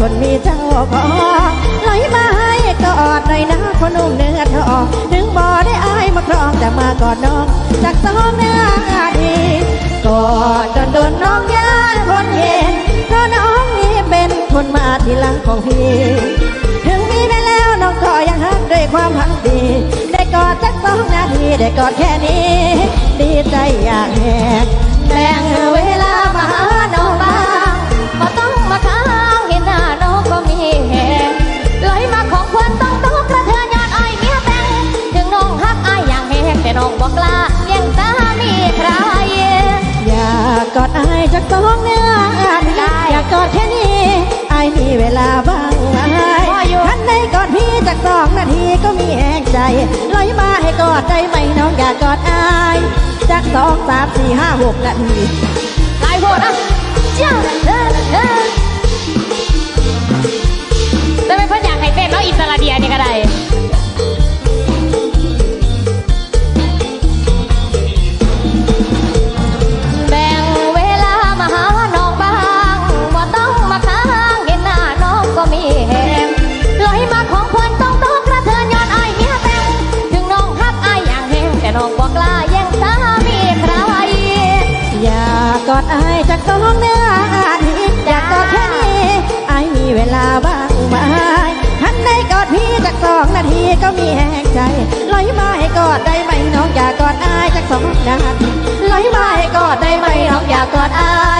คนมีเจ้าบองไหลมาให้กอดหน่อยนะคนนุ่มเนื้อทองถึงบ่ได้อายมาครองแต่มากอดน้องจากสองหน้าดีกอดโดนโดนน้องยานคนเห็นเพราะน้องนี่เป็นคนมาทีหลังของพี่ถึงมีไปแล้วน้องก็ยังฮักด้วยความพักดีได้กอดสักสองนาทีได้กอดแค่นี้ ดีใจอยากแหกแบ่ง เวลาบ้างไหมพออยู่ท่านได้กอดพี่จากสองนาทีก็มีแหงใจลอยมาให้กอดได้ไหมน้องอยากกอดอายจากสองสามสี่ห้าหกนาทีหลายโพดอะเจ้าเด้อเด้อายจากสองเนื้ออาทิตย์อยากกอดแค่นี้อมีเวลาบ้างไหมทันได้กอดพี่จากสองนาทีก็มีแหงใจลอยมาให้กอดได้ไหมน้องอยากกอดอายจากสองนาทีลอยมาให้กอดได้ไหมน้องอยากกอดอาย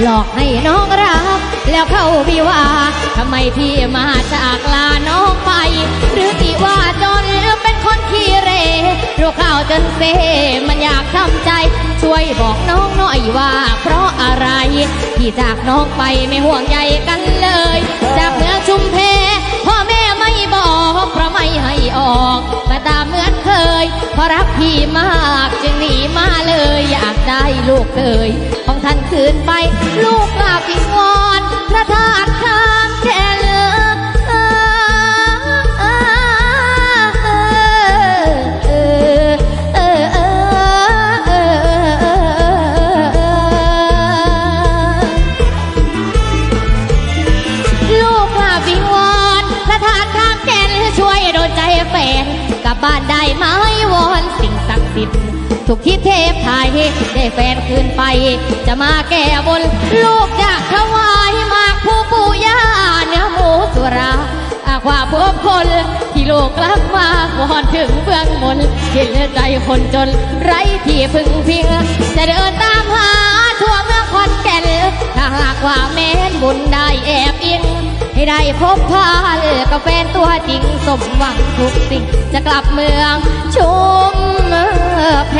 หลอกให้น้องรัก แล้วเข้าวิวาทำไมพี่มาจากลาน้องไป หรือที่ว่าจนเป็นคนขี้เหรรู้ข่าวจนเซมันอยากทำใจ ช่วยบอกน้องหน่อยว่า เพราะอะไร ที่จากน้องไปไม่ห่วงใยกันเลย จากเมืองชุมเพพ่อแม่ไม่บอกเพราะไม่ให้ออกมาตามเหมือน ยเพราะรักพี่มากจึงหนีมาเลย อยากได้ลูกเคย ของท่านคืนไป ลูกกราบวิงวอนพระธาตุข้ามแค่เลือลูกกราบวิงวอนพระธาตุข้ามแก่นช่วย โดนใจแฟนกลับบ้านได้ไหมวอนสิ่งศักดิ์สิทธิ์ทุกที่เทพไทยได้แฟนคืนไป จะมาแก้บนลูกอยากถวายมากผู้ปู่ย่าเนื้อหมูสุราความพบคนที่ลูกรักมากวอนถึงเบื้องบนเห็นใจคนจนไร้ที่พึ่งพิงจะเดินตามหาทั่วเมืองคอนแก่นถ้าหากว่าแม้นบุญได้แอบอิง ให้ได้พบพานกับแฟนตัวจริงสมหวังทุกสิ่ง จะกลับเมืองชุมแพ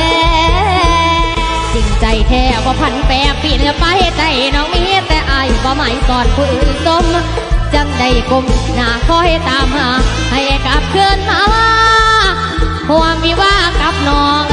จริงใจแท้ว่าพันแปรปีนไปใจน้องมีแต่อายว่าไม่สอนผู้อื่นสมจังได้กลมหน้าคอยตามหา ให้กลับเพื่อนมาว่าความวิวากับน้อง